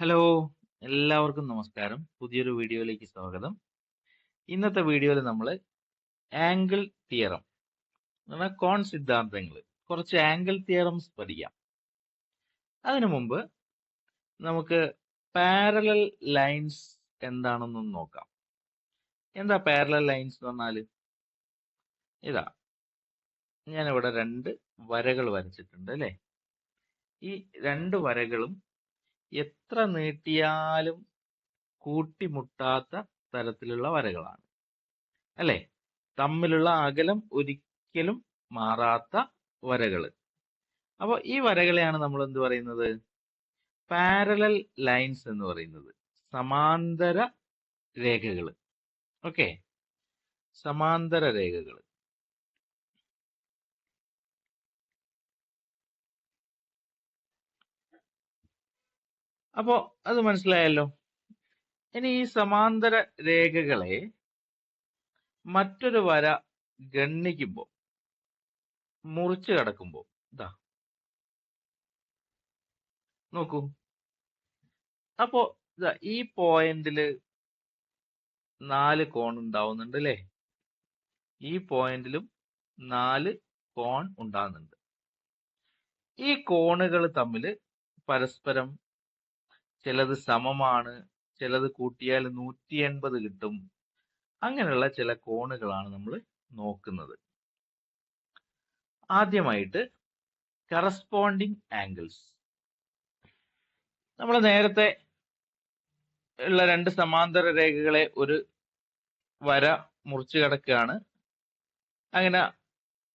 Hello എല്ലാവർക്കും നമസ്കാരം. പുതിയൊരു വീഡിയോയിലേക്ക് സ്വാഗതം. ഇന്നത്തെ വീഡിയോയിൽ നമ്മൾ ആംഗിൾ തിയറം കോൺ സിദ്ധാന്തങ്ങൾ കുറച്ച് ആംഗിൾ തിയറംസ് പഠിക്കാം. അതിനു മുമ്പ് നമുക്ക് പാരലൽ ലൈൻസ് എന്താണെന്ന് നോക്കാം. എന്താ പാരലൽ ലൈൻസ് എന്ന് പറഞ്ഞാൽ ഇതാ ഞാനിവിടെ രണ്ട് വരകൾ വരച്ചിട്ടുണ്ട് അല്ലേ? ഈ രണ്ട് വരകളും എത്ര നീട്ടിയാലും കൂട്ടിമുട്ടാത്ത തരത്തിലുള്ള വരകളാണ്. അല്ലെ? തമ്മിലുള്ള അകലം ഒരിക്കലും മാറാത്ത വരകൾ. അപ്പോൾ ഈ വരകളെയാണ് നമ്മൾ എന്ത് പറയുന്നത്? പാരലൽ ലൈൻസ് എന്ന് പറയുന്നത്. സമാന്തര രേഖകൾ ഓക്കെ? സമാന്തര രേഖകൾ അപ്പോ അത് മനസ്സിലായല്ലോ. ഇനി ഈ സമാന്തര രേഖകളെ മറ്റൊരു വര ഗണ്ണിക്കുമ്പോൾ മുറിച്ചു കടക്കുമ്പോൾ ഇതാ നോക്കൂ. അപ്പോ ഈ പോയിന്റിൽ നാല് കോൺ ഉണ്ടാവുന്നുണ്ട് അല്ലേ ഈ പോയിന്റിലും നാല് കോൺ ഉണ്ടാകുന്നുണ്ട് ഈ കോണുകൾ തമ്മിൽ പരസ്പരം ചിലത് സമമാണ് ചിലത് കൂട്ടിയാൽ നൂറ്റി എൺപത് കിട്ടും. അങ്ങനെയുള്ള ചില കോണുകളാണ് നമ്മൾ നോക്കുന്നത്. ആദ്യമായിട്ട് കറസ്പോണ്ടിങ് ആംഗിൾസ് നമ്മൾ നേരത്തെ ഉള്ള രണ്ട് സമാന്തര രേഖകളെ ഒരു വര മുറിച്ചു കിടക്കുകയാണ്. അങ്ങനെ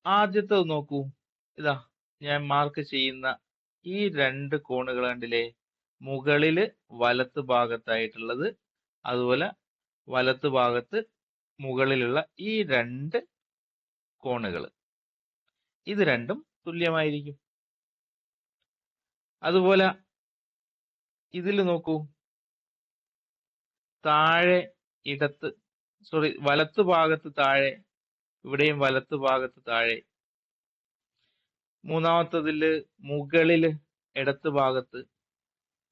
ആദ്യത്തെ നോക്കൂ. ഇതാ ഞാൻ മാർക്ക് ചെയ്യുന്ന ഈ രണ്ട് കോണുകൾ കണ്ടില്ലേ? മുകളിൽ വലത്ത് ഭാഗത്തായിട്ടുള്ളത് അതുപോലെ വലത്ത് ഭാഗത്ത് മുകളിലുള്ള ഈ രണ്ട് കോണുകൾ ഇത് രണ്ടും തുല്യമായിരിക്കും. അതുപോലെ ഇതിൽ നോക്കൂ. താഴെ ഇടത്ത് സോറി വലത്ത് ഭാഗത്ത് താഴെ ഇവിടെയും വലത്ത് ഭാഗത്ത് താഴെ. മൂന്നാമത്തതിൽ മുകളിൽ ഇടത്ത് ഭാഗത്ത്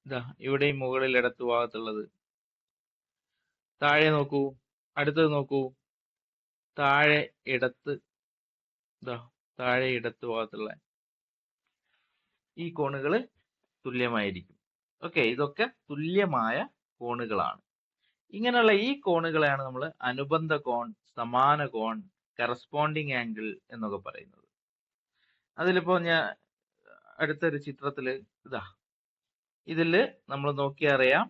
ഇതാ ഇവിടെയും മുകളിൽ ഇടത്തു ഭാഗത്തുള്ളത്. താഴെ നോക്കൂ അടുത്തത് നോക്കൂ. താഴെ ഇടത്ത് ഇതാ താഴെ ഇടത്ത് ഭാഗത്തുള്ള ഈ കോണുകൾ തുല്യമായിരിക്കും. ഓക്കെ ഇതൊക്കെ തുല്യമായ കോണുകളാണ്. ഇങ്ങനെയുള്ള ഈ കോണുകളെയാണ് നമ്മൾ അനുബന്ധ കോൺ സമാന കോൺ കറസ്പോണ്ടിങ് ആംഗിൾ എന്നൊക്കെ പറയുന്നത്. അതിലിപ്പോ ഞാൻ അടുത്തൊരു ചിത്രത്തിൽ ഇതാ ഇതിൽ നമ്മൾ നോക്കിയറിയാം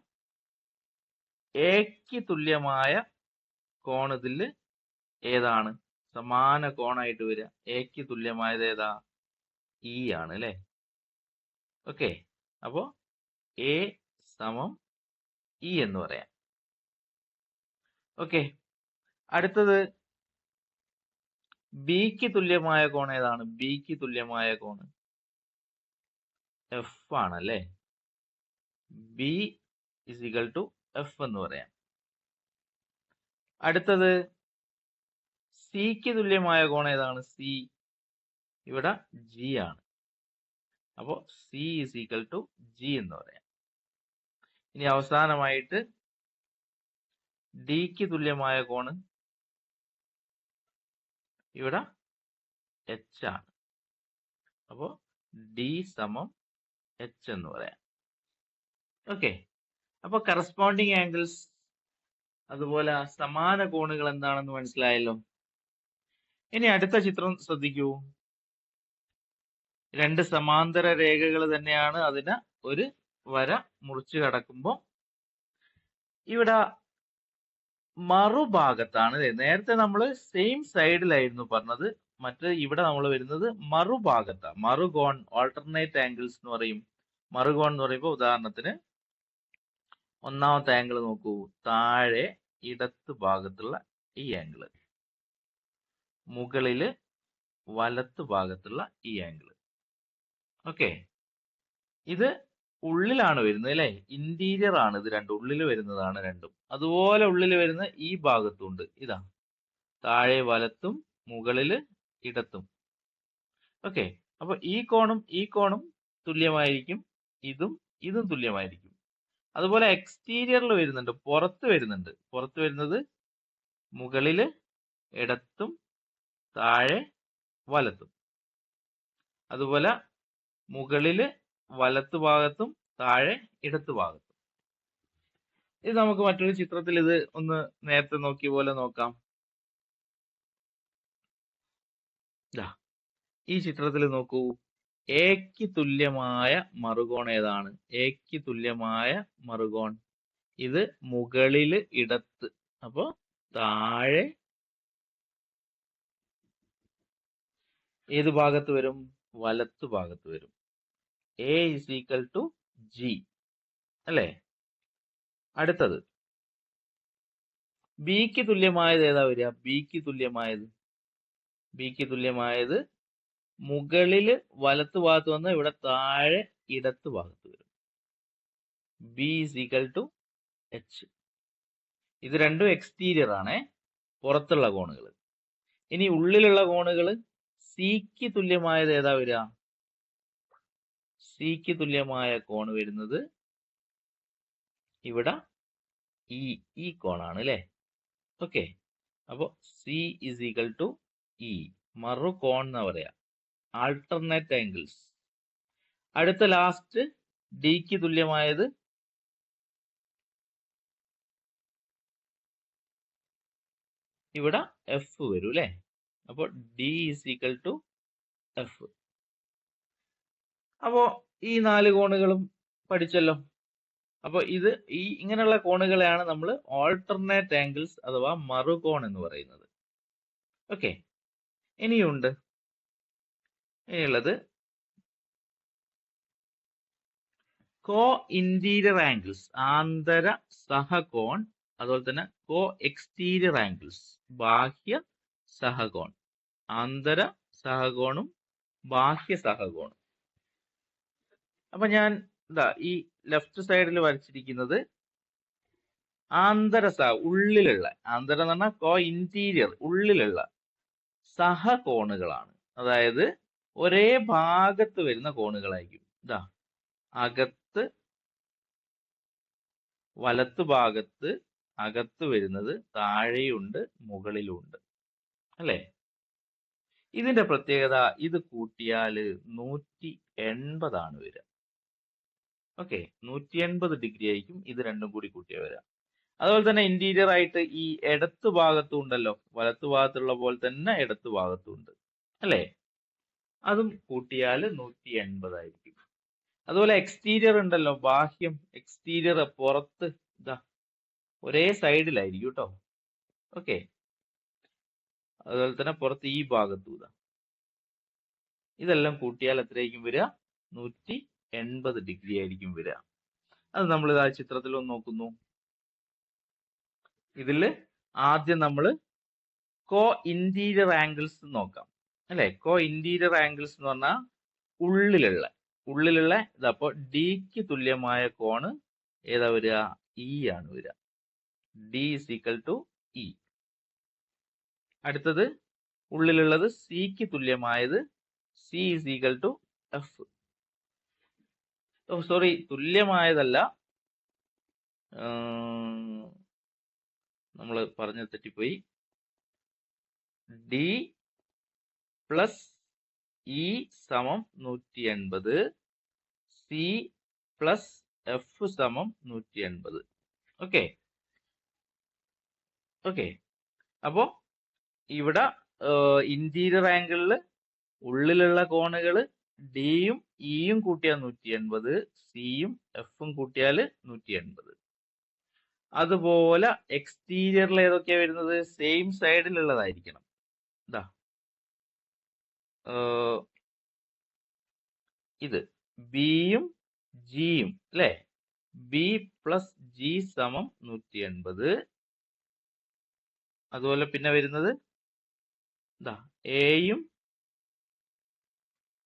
എക്ക് തുല്യമായ കോൺ ഇതിൽ ഏതാണ്? സമാന കോണായിട്ട് വരിക എക്ക് തുല്യമായത് ഏതാ? ഇ ആണ് അല്ലേ? ഓക്കെ അപ്പോ എ സമം ഇ എന്ന് പറയാം. ഓക്കെ അടുത്തത് ബിക്ക് തുല്യമായ കോൺ ഏതാണ്? ബിക്ക് തുല്യമായ കോൺ. എഫ് ആണ് ബി ഇസ് ടു എഫ് എന്ന് പറയാം. അടുത്തത് സിക്ക് തുല്യമായ കോൺ ഏതാണ്? സി ഇവിടെ ജി ആണ്. അപ്പോ സി ഇസ് ടു ജി എന്ന് പറയാം. ഇനി അവസാനമായിട്ട് ഡിക്ക് തുല്യമായ കോണ് ഇവിടെ എച്ച് ആണ്. അപ്പോ ഡി സമം എച്ച് എന്ന് പറയാം. ഓക്കെ അപ്പൊ കറസ്പോണ്ടിങ് ആംഗിൾസ് അതുപോലെ സമാന കോണുകൾ എന്താണെന്ന് മനസ്സിലായല്ലോ. ഇനി അടുത്ത ചിത്രം ശ്രദ്ധിക്കൂ. രണ്ട് സമാന്തര രേഖകൾ തന്നെയാണ് അതിന് ഒരു വര മുറിച്ചു കടക്കുമ്പോൾ. ഇവിടെ മറുഭാഗത്താണ്? നേരത്തെ നമ്മൾ സെയിം സൈഡിലായിരുന്നു പറഞ്ഞത്. മറ്റ് ഇവിടെ നമ്മൾ വരുന്നത് മറുഭാഗത്താണ് മറുകോൺ ഓൾട്ടർനേറ്റ് ആംഗിൾസ് എന്ന് പറയും. മറുകോൺ എന്ന് പറയുമ്പോൾ ഉദാഹരണത്തിന് ഒന്നാമത്തെ ആംഗിൾ നോക്കൂ. താഴെ ഇടത്ത് ഭാഗത്തുള്ള ഈ ആംഗിൾ മുകളിൽ വലത്ത് ഭാഗത്തുള്ള ഈ ആംഗിൾ ഓക്കെ ഇത് ഉള്ളിലാണ് വരുന്നത് അല്ലെ? ഇന്റീരിയർ ആണ് ഇത് രണ്ടും. ഉള്ളിൽ വരുന്നതാണ് രണ്ടും. അതുപോലെ ഉള്ളിൽ വരുന്ന ഈ ഭാഗത്തുണ്ട് ഇതാ. താഴെ വലത്തും മുകളിൽ ഇടത്തും. ഓക്കെ അപ്പൊ ഈ കോണും ഈ കോണും തുല്യമായിരിക്കും. ഇതും ഇതും തുല്യമായിരിക്കും. അതുപോലെ എക്സ്റ്റീരിയറിൽ വരുന്നുണ്ട്. പുറത്ത് വരുന്നുണ്ട്. പുറത്ത് വരുന്നത് മുകളിൽ ഇടത്തും താഴെ വലത്തും. അതുപോലെ മുകളിൽ വലത്തു ഭാഗത്തും താഴെ ഇടത്തു ഭാഗത്തും. ഇത് നമുക്ക് മറ്റൊരു ചിത്രത്തിൽ ഇത് ഒന്ന് നേരത്തെ നോക്കിയ പോലെ നോക്കാം. ഈ ചിത്രത്തിൽ നോക്കൂ. എക്ക് തുല്യമായ മറുകോൺ ഏതാണ്? എക്ക് തുല്യമായ മറുകോൺ. ഇത് മുകളിൽ ഇടത്ത്. അപ്പോ താഴെ ഏത് ഭാഗത്ത് വരും? വലത്ത് ഭാഗത്ത് വരും. A is equal to G അല്ലേ? അടുത്തത്. ബിക്ക് തുല്യമായത് ഏതാ വരിക? ബിക്ക് തുല്യമായത്? ബിക്ക് തുല്യമായത് മുകളിൽ വലത്ത് ഭാഗത്ത് വന്ന് ഇവിടെ താഴെ ഇടത്ത് ഭാഗത്ത് വരും. ബി ഇസ് ടു എച്ച് ഇത് രണ്ടും എക്സ്റ്റീരിയർ ആണ്. പുറത്തുള്ള കോണുകൾ ഇനി ഉള്ളിലുള്ള കോണുകൾ സിക്ക് തുല്യമായത് ഏതാ വരിക? സിക്ക് തുല്യമായ കോണ് വരുന്നത് ഇവിടെ ഇ ഈ കോണാണ് അല്ലേ ഓക്കെ അപ്പോ C is equal to E മറു കോൺ എന്നാ പറയാ. ആൾട്ടർനേറ്റ് ആംഗിൾസ് അടുത്ത ലാസ്റ്റ് ഡിക്ക് തുല്യമായത് ഇവിടെ എഫ് വരും അല്ലേ? അപ്പോൾ D is equal to F അപ്പോ ഈ നാല് കോണുകളും പഠിച്ചല്ലോ. അപ്പൊ ഇത് ഈ ഇങ്ങനെയുള്ള കോണുകളെയാണ് നമ്മൾ ഓൾട്ടർനേറ്റ് ആംഗിൾസ് അഥവാ മറുകോൺ എന്ന് പറയുന്നത്. ഓക്കെ ഇനിയുണ്ട്. ഇനിയുള്ളത് കോ ഇന്റീരിയർ ആംഗിൾസ് ആന്തര സഹകോൺ അതുപോലെ തന്നെ കോ എക്സ്റ്റീരിയർ ആംഗിൾസ് ബാഹ്യ സഹകോൺ ആന്തര സഹകോണും ബാഹ്യ സഹകോണും. അപ്പൊ ഞാൻ ഇതാ ഈ ലെഫ്റ്റ് സൈഡിൽ വരച്ചിരിക്കുന്നത് ആന്തര സഹ ഉള്ളിലുള്ള ആന്തര എന്ന് പറഞ്ഞാൽ കോ ഇന്റീരിയർ ഉള്ളിലുള്ള സഹകോണുകളാണ്. അതായത് ഒരേ ഭാഗത്ത് വരുന്ന കോണുകളായിരിക്കും. ഇതാ അകത്ത് വലത്ത് ഭാഗത്ത് അകത്ത് വരുന്നത് താഴെയുണ്ട് മുകളിലുണ്ട്. അല്ലേ? ഇതിന്റെ പ്രത്യേകത ഇത് കൂട്ടിയാൽ നൂറ്റി എൺപതാണ് വരിക. ഓക്കെ നൂറ്റി എൺപത് ഡിഗ്രി ആയിരിക്കും ഇത് രണ്ടും കൂടി കൂട്ടിയ വരിക. അതുപോലെ തന്നെ ഇന്റീരിയർ ആയിട്ട് ഈ ഇടത്ത് ഭാഗത്തും ഉണ്ടല്ലോ. വലത്ത് ഭാഗത്തുള്ള പോലെ തന്നെ ഇടത്ത് ഭാഗത്തും ഉണ്ട്. അല്ലേ? അതും കൂട്ടിയാൽ നൂറ്റി എൺപതായിരിക്കും അതുപോലെ എക്സ്റ്റീരിയർ ഉണ്ടല്ലോ ബാഹ്യം എക്സ്റ്റീരിയർ പുറത്ത് ഇതാ ഒരേ സൈഡിലായിരിക്കും കേട്ടോ. ഓക്കെ അതുപോലെ തന്നെ പുറത്ത് ഈ ഭാഗത്തും ഇതാ. ഇതെല്ലാം കൂട്ടിയാൽ എത്രയായിരിക്കും വരിക? നൂറ്റി എൺപത് ഡിഗ്രി ആയിരിക്കും വരിക. അത് നമ്മൾ ഇതാ ചിത്രത്തിൽ ഒന്ന് നോക്കുന്നു. ഇതിൽ ആദ്യം നമ്മൾ കോ ഇന്റീരിയർ ആംഗിൾസ് നോക്കാം. അല്ലെ? കോ ഇന്റീരിയർ ആംഗിൾസ് എന്ന് പറഞ്ഞാൽ ഉള്ളിലുള്ള ഉള്ളിലുള്ള ഇതപ്പോ ഡിക്ക് തുല്യമായ കോണ് ഏതാ വരിക? ഇ ആണ് വരിക. D is equal to E അടുത്തത് ഉള്ളിലുള്ളത് സിക്ക് തുല്യമായത് C is equal to F sorry തുല്യമായതല്ല. നമ്മൾ പറഞ്ഞു തെറ്റിപ്പോയി. ഡി പ്ലസ് ഇ സമം നൂറ്റി എൺപത് സി പ്ലസ് എഫ് സമം നൂറ്റി എൺപത് ഓക്കെ ഓക്കെ അപ്പോ ഇവിടെ ഇന്റീരിയർ ആംഗിളിൽ ഉള്ളിലുള്ള കോണുകൾ ഡിയും ഇയും കൂട്ടിയാൽ നൂറ്റി എൺപത് സിയും എഫും കൂട്ടിയാൽ നൂറ്റി എൺപത് അതുപോലെ എക്സ്റ്റീരിയറിൽ ഏതൊക്കെയാ വരുന്നത്? സെയിം സൈഡിലുള്ളതായിരിക്കണം ഇതാ ഇത് ബിയും ജിയും അല്ലെ? ബി പ്ലസ് ജി സമം നൂറ്റി എൺപത് അതുപോലെ പിന്നെ വരുന്നത് ഇതാ എയും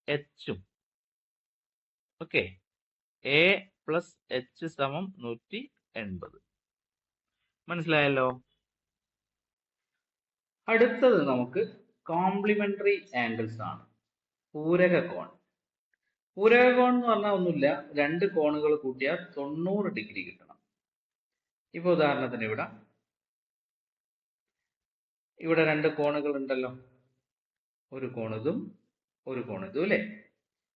എച്ചും. ഓക്കെ. എ പ്ലസ് എച്ച് സമം നൂറ്റി എൺപത് മനസ്സിലായല്ലോ? അടുത്തത് നമുക്ക് കോംപ്ലിമെന്ററി ആംഗിൾസ് ആണ്. പൂരക കോൺ. പൂരക കോൺ എന്ന് പറഞ്ഞാൽ ഒന്നുമില്ല. രണ്ട് കോണുകൾ കൂട്ടിയാൽ തൊണ്ണൂറ് ഡിഗ്രി കിട്ടണം. ഇപ്പൊ ഉദാഹരണത്തിന് ഇവിടെ. ഇവിടെ രണ്ട് കോണുകൾ ഉണ്ടല്ലോ. ഒരു കോണിതും ഒരു കോണിതും അല്ലേ?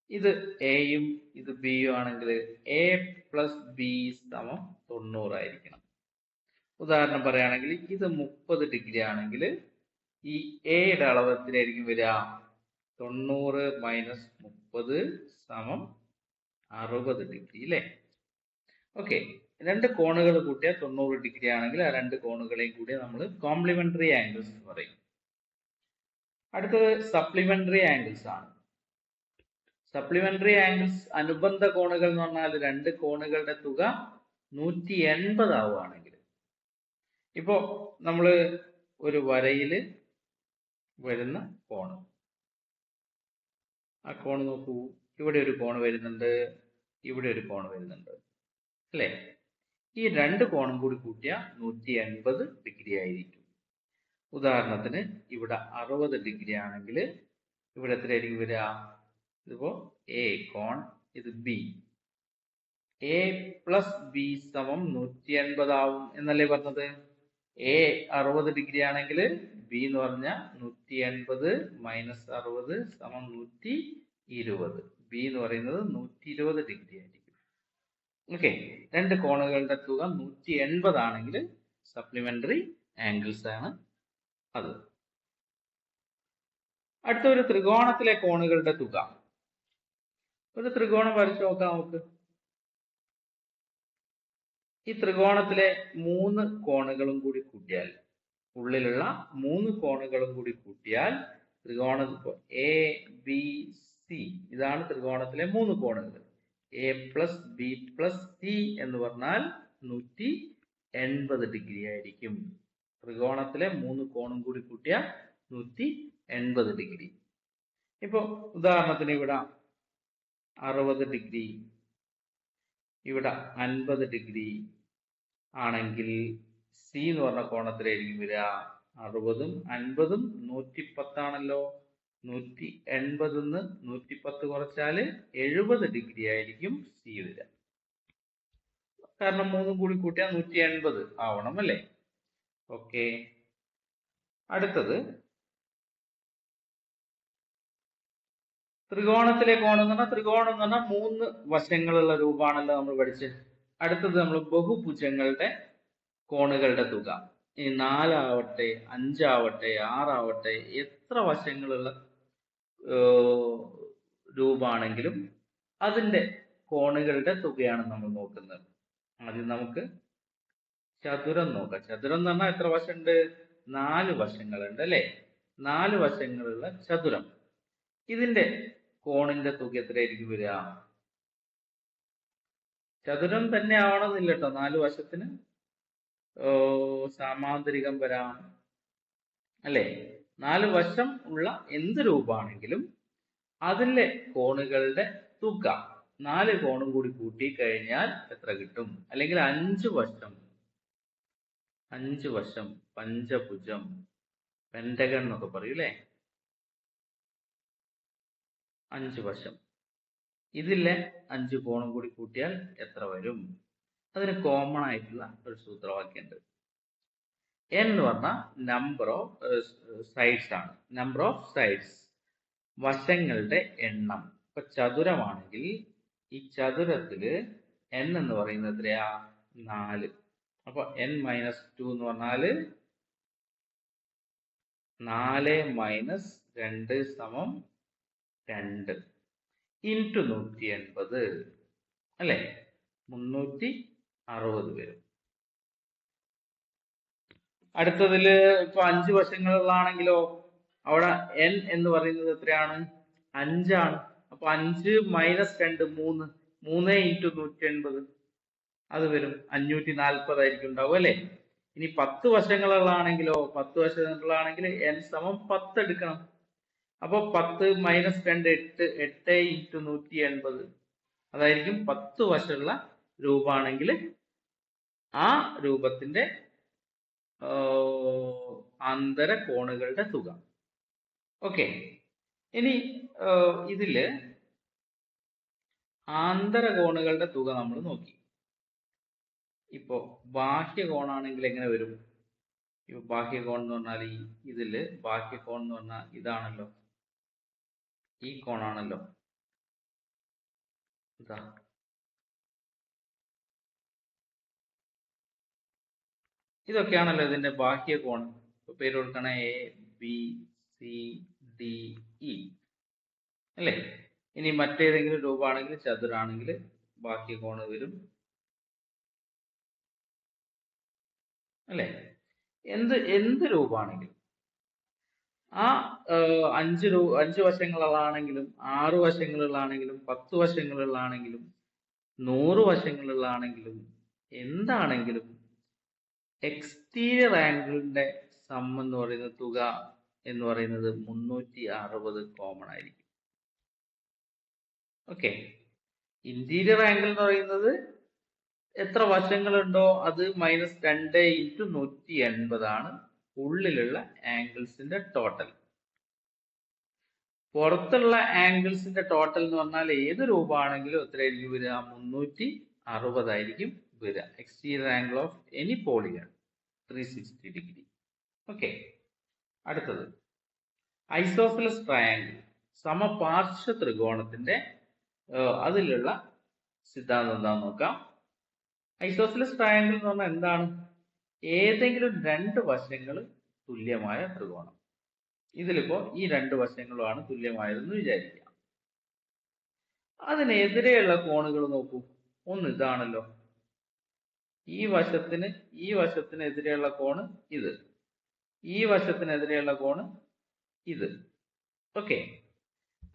ഇത് എയും ഇത് ബിയും ആണെങ്കിൽ എ പ്ലസ് ബി സമം തൊണ്ണൂറായിരിക്കണം. ഉദാഹരണം പറയുകയാണെങ്കിൽ ഇത് മുപ്പത് ഡിഗ്രി ആണെങ്കിൽ ഈ എയുടെ അളവ് എത്രയായിരിക്കും വരിക? തൊണ്ണൂറ് മൈനസ് മുപ്പത് സമം അറുപത് ഡിഗ്രി അല്ലേ ഓക്കെ രണ്ട് കോണുകൾ കൂട്ടിയാൽ തൊണ്ണൂറ് ഡിഗ്രി ആണെങ്കിൽ ആ രണ്ട് കോണുകളെയും കൂടി നമ്മൾ കോംപ്ലിമെന്ററി ആംഗിൾസ് എന്ന് പറയും. അടുത്തത് സപ്ലിമെന്ററി ആംഗിൾസ് ആണ്. സപ്ലിമെന്ററി ആംഗിൾസ് അനുബന്ധ കോണുകൾ എന്ന് പറഞ്ഞാൽ രണ്ട് കോണുകളുടെ തുക നൂറ്റി എൺപത് ആവുകയാണെങ്കിൽ. ഇപ്പോ നമ്മൾ ഒരു വരയിൽ വരുന്ന കോണ്. ആ കോണ് നോക്കൂ. ഇവിടെ ഒരു കോണ് വരുന്നുണ്ട്. ഇവിടെ ഒരു കോണ് വരുന്നുണ്ട്. അല്ലേ? ഈ രണ്ട് കോണും കൂടി കൂട്ടിയ നൂറ്റി അൻപത് ഡിഗ്രി ആയിരിക്കും. ഉദാഹരണത്തിന് ഇവിടെ അറുപത് ഡിഗ്രി ആണെങ്കിൽ ഇവിടെ എത്രയായിരിക്കും വരിക? ഇതിപ്പോ എ കോൺ ഇത് ബി എ പ്ലസ് ബി സമം നൂറ്റി അൻപതാവും എന്നല്ലേ പറഞ്ഞത്? എ അറുപത് ഡിഗ്രി ആണെങ്കിൽ ബി എന്ന് പറഞ്ഞാൽ നൂറ്റി എൺപത് മൈനസ് അറുപത് സമം നൂറ്റി ഇരുപത് ബി എന്ന് പറയുന്നത് നൂറ്റി ഇരുപത് ഡിഗ്രി ആയിരിക്കും. ഓക്കെ രണ്ട് കോണുകളുടെ തുക നൂറ്റി എൺപത് ആണെങ്കിൽ സപ്ലിമെന്ററി ആംഗിൾസ് ആണ് അത്. അടുത്ത ഒരു ത്രികോണത്തിലെ കോണുകളുടെ തുക. ഒരു ത്രികോണം വരച്ചു നോക്കാം നമുക്ക്. ഈ ത്രികോണത്തിലെ മൂന്ന് കോണുകളും കൂടി കൂട്ടിയാൽ ഉള്ളിലുള്ള മൂന്ന് കോണുകളും കൂടി കൂട്ടിയാൽ ത്രികോണ എ ബി സി ഇതാണ് ത്രികോണത്തിലെ മൂന്ന് കോണുകൾ. A plus B plus C എന്ന് പറഞ്ഞാൽ നൂറ്റി എൺപത് ഡിഗ്രി ആയിരിക്കും. ത്രികോണത്തിലെ മൂന്ന് കോണും കൂടി കൂട്ടിയാൽ നൂറ്റി എൺപത് ഡിഗ്രി. ഇപ്പൊ ഉദാഹരണത്തിന് ഇവിടെ അറുപത് ഡിഗ്രി ഇവിടെ അൻപത് ഡിഗ്രി ആണെങ്കിൽ സി എന്ന് പറഞ്ഞ കോണത്തിലായിരിക്കും വരിക. അറുപതും അൻപതും നൂറ്റി പത്താണല്ലോ നൂറ്റി എൺപതിന്ന് നൂറ്റി പത്ത് കുറച്ചാൽ എഴുപത് ഡിഗ്രി ആയിരിക്കും സി വരിക. കാരണം മൂന്നും കൂടി കൂട്ടിയാൽ നൂറ്റി എൺപത് ആവണം അല്ലേ? ഓക്കെ. അടുത്തത്. ത്രികോണത്തിലെ കോണം എന്ന് പറഞ്ഞാൽ ത്രികോണം എന്ന് പറഞ്ഞാൽ മൂന്ന് വശങ്ങളുള്ള രൂപമാണല്ലോ നമ്മൾ പഠിച്ചത്. അടുത്തത് നമ്മൾ ബഹുഭുജങ്ങളുടെ കോണുകളുടെ തുക. ഈ നാലാവട്ടെ അഞ്ചാവട്ടെ ആറാവട്ടെ എത്ര വശങ്ങളുള്ള രൂപാണെങ്കിലും അതിന്റെ കോണുകളുടെ തുകയാണ് നമ്മൾ നോക്കുന്നത്. ആദ്യം നമുക്ക് ചതുരം നോക്കാം. ചതുരം എന്ന് പറഞ്ഞാൽ എത്ര വശമുണ്ട്? നാല് വശങ്ങളുണ്ട് അല്ലെ? നാല് വശങ്ങളുള്ള ചതുരം. ഇതിന്റെ കോണിന്റെ തുക എത്രയായിരിക്കും വരിക? ചതുരം തന്നെ ആവണമെന്നില്ല കേട്ടോ. നാല് വശത്തിന് സാമാന്തരികം വരാം അല്ലെ? നാല് വശം ഉള്ള എന്ത് രൂപമാണെങ്കിലും അതിലെ കോണുകളുടെ തുക നാല് കോണും കൂടി കൂട്ടി കഴിഞ്ഞാൽ എത്ര കിട്ടും? അല്ലെങ്കിൽ അഞ്ച് വശം. അഞ്ച് വശം പഞ്ചഭുജം പെൻഡഗൺ എന്നൊക്കെ പറയും അല്ലേ? അഞ്ച് വശം. ഇതിലെ അഞ്ച് കോണും കൂടി കൂട്ടിയാൽ എത്ര വരും? അതിന് കോമൺ ആയിട്ടുള്ള ഒരു സൂത്രവാക്യം ഉണ്ട് എൻ എന്ന് പറഞ്ഞാൽ നമ്പർ ഓഫ് സൈഡ്സ് ആണ്. നമ്പർ ഓഫ് സൈഡ്സ് വശങ്ങളുടെ എണ്ണം. ഇപ്പൊ ചതുരമാണെങ്കിൽ ഈ ചതുരത്തിൽ എൻ എന്ന് പറയുന്നത് എത്രയാ? നാല്. അപ്പൊ എൻ മൈനസ് ടു എന്ന് പറഞ്ഞാൽ നാല് മൈനസ് രണ്ട് സമം രണ്ട്. ഇന്റു നൂറ്റി എൺപത്. അല്ലെ? മുന്നൂറ്റി അറുപത് വരും. അടുത്തതിൽ ഇപ്പൊ അഞ്ച് വശങ്ങളിലാണെങ്കിലോ അവിടെ എൻ എന്ന് പറയുന്നത് എത്രയാണ്? അഞ്ചാണ്. അപ്പൊ അഞ്ച് മൈനസ് രണ്ട് മൂന്ന് മൂന്ന് ഇന്റു നൂറ്റി എൺപത് അത് വരും അഞ്ഞൂറ്റി നാൽപ്പതായിരിക്കും ഉണ്ടാവും അല്ലെ? ഇനി പത്ത് വശങ്ങളുള്ളാണെങ്കിലോ പത്ത് വശങ്ങളാണെങ്കിൽ എൻ സമം പത്ത് എടുക്കണം. അപ്പൊ പത്ത് മൈനസ് രണ്ട് എട്ട് എട്ട് ഇന്റു നൂറ്റി എൺപത് അതായിരിക്കും പത്ത് വശമുള്ള രൂപമാണെങ്കിൽ ആ രൂപത്തിന്റെ അന്തര കോണുകളുടെ തുക. ഓക്കെ. ഇനി ഇതിൽ ആന്തരകോണുകളുടെ തുക നമ്മൾ നോക്കി. ഇപ്പോ ബാഹ്യകോണാണെങ്കിൽ എങ്ങനെ വരും? ഇപ്പൊ ബാഹ്യകോൺ എന്ന് പറഞ്ഞാൽ ഈ ഇതിൽ ബാഹ്യകോൺ എന്ന് പറഞ്ഞാൽ ഇതാണല്ലോ. ഈ കോണാണല്ലോ. ഇതാ. ഇതൊക്കെയാണല്ലോ ഇതിന്റെ ബാഹ്യകോൺ ഇപ്പൊ പേര് കൊടുക്കണ A B C D E അല്ലേ? ഇനി മറ്റേതെങ്കിലും രൂപമാണെങ്കിൽ ചതുരാണെങ്കിൽ ബാഹ്യ കോണ് വരും. അല്ലേ? എന്ത് എന്ത് രൂപമാണെങ്കിലും ആ അഞ്ച് രൂ അഞ്ച് വശങ്ങളുള്ളതാണെങ്കിലും ആറ് വശങ്ങളുള്ളതാണെങ്കിലും പത്ത് വശങ്ങളുള്ളതാണെങ്കിലും നൂറ് വശങ്ങളുള്ളതാണെങ്കിലും എന്താണെങ്കിലും എക്സ്റ്റീരിയർ ആംഗിളിന്റെ സം എന്ന് പറയുന്ന തുക എന്ന് പറയുന്നത് മുന്നൂറ്റി അറുപത് കോമൺ ആയിരിക്കും. ഓക്കെ ഇന്റീരിയർ ആംഗിൾ എന്ന് പറയുന്നത് എത്ര വശങ്ങളുണ്ടോ അത് മൈനസ് രണ്ട് ഇന്റു നൂറ്റി എൺപതാണ് ഉള്ളിലുള്ള ആംഗിൾസിന്റെ ടോട്ടൽ പുറത്തുള്ള ആംഗിൾസിന്റെ ടോട്ടൽ എന്ന് പറഞ്ഞാൽ ഏത് രൂപമാണെങ്കിലും എത്രയായിരിക്കും വരിക മുന്നൂറ്റി അറുപതായിരിക്കും വരിക exterior angle of any polygon three sixty degree okay അടുത്തത്. ഐസോഫിലസ് ട്രയാങ്കിൾ സമപാർശ്വ ത്രികോണത്തിന്റെ അതിലുള്ള സിദ്ധാന്തം എന്താണെന്ന് നോക്കാം. ഐസോഫിലസ് ട്രയാങ്കിൾ എന്ന് പറഞ്ഞാൽ എന്താണ്? ഏതെങ്കിലും രണ്ട് വശങ്ങൾ തുല്യമായ ത്രികോണം. ഇതിലിപ്പോ ഈ രണ്ട് വശങ്ങളുമാണ് തുല്യമായതെന്ന് വിചാരിക്കാം. അതിനെതിരെയുള്ള കോണുകൾ നോക്കൂ. ഒന്ന് ഇതാണല്ലോ. ഈ വശത്തിന് ഈ വശത്തിനെതിരെയുള്ള കോണ് ഇത്. ഈ വശത്തിനെതിരെയുള്ള കോണ് ഇത്. ഓക്കെ.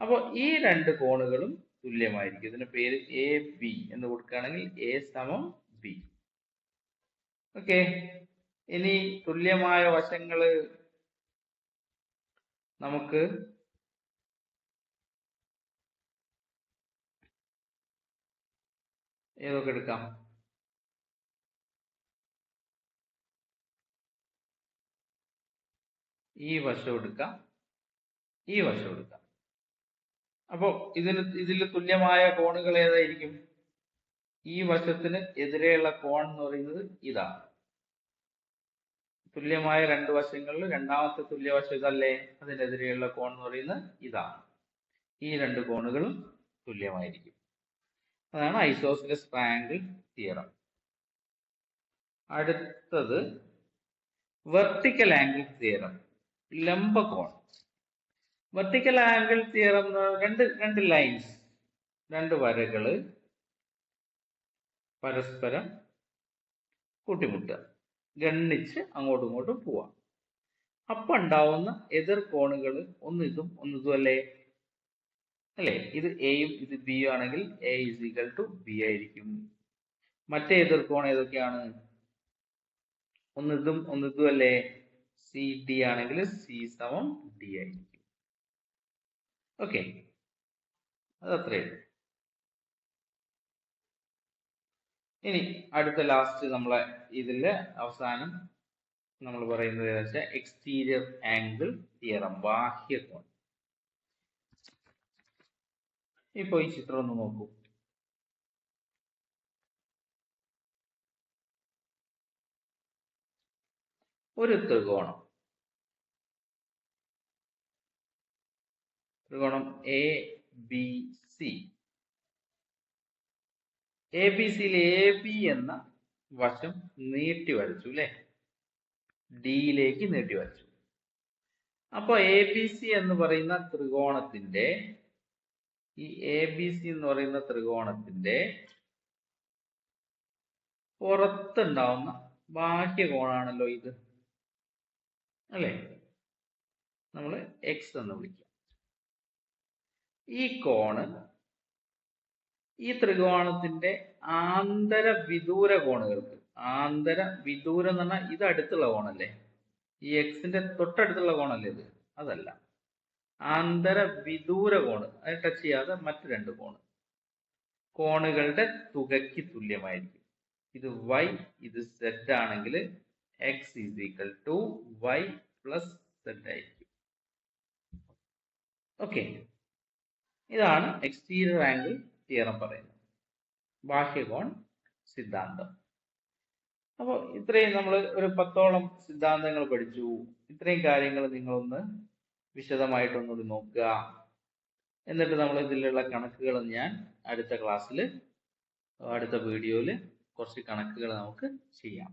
അപ്പോൾ ഈ രണ്ട് കോണുകളും തുല്യമായിരിക്കും. ഇതിന് പേര് എ ബി എന്ന് കൊടുക്കുകയാണെങ്കിൽ എ സമം ബി. ഓക്കെ. ഇനി തുല്യമായ വശങ്ങൾ നമുക്ക് ഏതൊക്കെ എടുക്കാം? ഈ വശം എടുക്കാം. ഈ വശം എടുക്കാം. അപ്പോ ഇതിന് ഇതിൽ തുല്യമായ കോണുകൾ ഏതായിരിക്കും? ഈ വശത്തിന് എതിരെയുള്ള കോൺ എന്ന് പറയുന്നത് ഇതാണ് തുല്യമായ രണ്ട് വശങ്ങളിൽ രണ്ടാമത്തെ തുല്യവശം ഇതല്ലേ? അതിനെതിരെയുള്ള കോൺ എന്ന് പറയുന്നത് ഇതാണ് ഈ രണ്ട് കോണുകളും തുല്യമായിരിക്കും. അതാണ് ഐസോസിലസ് ട്രയാങ്കിൾ തിയറം. അടുത്തത് വെർട്ടിക്കൽ ആംഗിൾ തിയറം. ലംബ കോൺ വെർട്ടിക്കൽ ആംഗിൾ തിയറം രണ്ട് രണ്ട് ലൈൻസ് രണ്ട് വരകൾ പരസ്പരം കൂട്ടിമുട്ടുക. ഗണ്ണിച്ച് അങ്ങോട്ടും ഇങ്ങോട്ടും പോവാം അപ്പൊ ഉണ്ടാവുന്ന എതിർ കോണുകൾ ഒന്ന് ഇതും ഒന്ന് ഇതും അല്ലേ? അല്ലേ? ഇത് എയും ഇത് ബി ആണെങ്കിൽ A is equal to B ആയിരിക്കും. മറ്റേ എതിർ കോൺ ഏതൊക്കെയാണ്? ഒന്ന് ഇതും ഒന്ന് ഇതും അല്ലേ? സി ഡി ആണെങ്കിൽ സി സമം ഡി ആയിരിക്കും. ഓക്കെ അത് അത്രയേ ഉള്ളൂ. ഇനി അടുത്ത ലാസ്റ്റ് നമ്മളെ ഇതിൽ അവസാനം നമ്മൾ പറയുന്നത് വെച്ചാൽ എക്സ്റ്റീരിയർ ആംഗിൾ തിയറം ബാഹ്യകോൺ ഇപ്പൊ ഈ ചിത്രം ഒന്ന് നോക്കൂ. ഒരു ത്രികോണം. ത്രികോണം A B C A B സിയിൽ എ ബി എന്ന വശം നീട്ടി വരച്ചു അല്ലെ ഡിയിലേക്ക് നീട്ടി വരച്ചു. അപ്പോൾ എ ബി സി എന്ന് പറയുന്ന ത്രികോണത്തിന്റെ ഈ എ ബി സി എന്ന് പറയുന്ന ത്രികോണത്തിന്റെ പുറത്തുണ്ടാവുന്ന ബാഹ്യകോണാണല്ലോ ഇത്. അല്ലേ? നമ്മൾ എക്സ് എന്ന് വിളിക്കാം. ഈ കോണ് ഈ ത്രികോണത്തിന്റെ ആന്തര വിദൂര കോണുകൾക്ക്. ആന്തര വിദൂരം എന്ന് പറഞ്ഞാൽ ഇത് അടുത്തുള്ള കോണല്ലേ? ഈ എക്സിന്റെ തൊട്ടടുത്തുള്ള കോണല്ലേ ഇത്? അതല്ല. ആന്തര വിദൂര കോണ്. അത് ടച്ച് ചെയ്യാതെ മറ്റു രണ്ട് കോണ്. കോണുകളുടെ തുകയ്ക്ക് തുല്യമായിരിക്കും. ഇത് വൈ ഇത് സെഡ് ആണെങ്കിൽ X is equal to Y plus Z ആയിരിക്കും. ഓക്കെ ഇതാണ് എക്സ്റ്റീരിയർ ആംഗിൾ തിയറം പറയുന്നത്. ബാഹ്യകോൺ സിദ്ധാന്തം. അപ്പോൾ ഇത്രയും നമ്മൾ ഒരു പത്തോളം സിദ്ധാന്തങ്ങൾ പഠിച്ചു. ഇത്രയും കാര്യങ്ങൾ നിങ്ങളൊന്ന് വിശദമായിട്ടൊന്നുകൂടി നോക്കുക. എന്നിട്ട് നമ്മൾ ഇതിലുള്ള കണക്കുകൾ ഞാൻ അടുത്ത ക്ലാസ്സിൽ അടുത്ത വീഡിയോയിൽ കുറച്ച് കണക്കുകൾ നമുക്ക് ചെയ്യാം.